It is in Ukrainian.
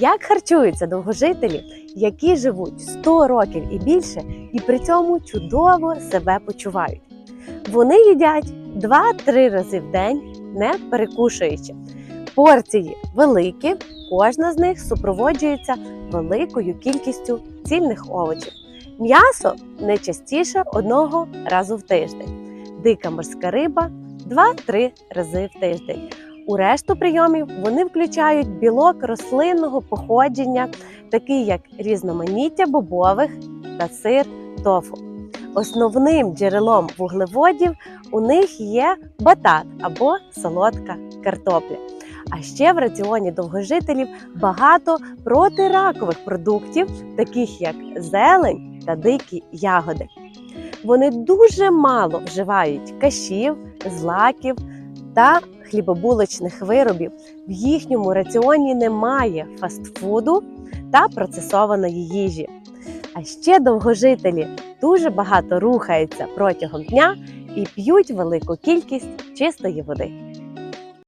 Як харчуються довгожителі, які живуть 100 років і більше, і при цьому чудово себе почувають? Вони їдять 2-3 рази в день, не перекушуючи. Порції великі, кожна з них супроводжується великою кількістю цільних овочів. М'ясо не частіше одного разу в тиждень. Дика морська риба 2-3 рази в тиждень. У решту прийомів вони включають білок рослинного походження, такий як різноманіття бобових та сир тофу. Основним джерелом вуглеводів у них є батат або солодка картопля. А ще в раціоні довгожителів багато протиракових продуктів, таких як зелень та дикі ягоди. Вони дуже мало вживають кашів, злаків та хлібобулочних виробів. В їхньому раціоні немає фастфуду та процесованої їжі. А ще довгожителі дуже багато рухаються протягом дня і п'ють велику кількість чистої води.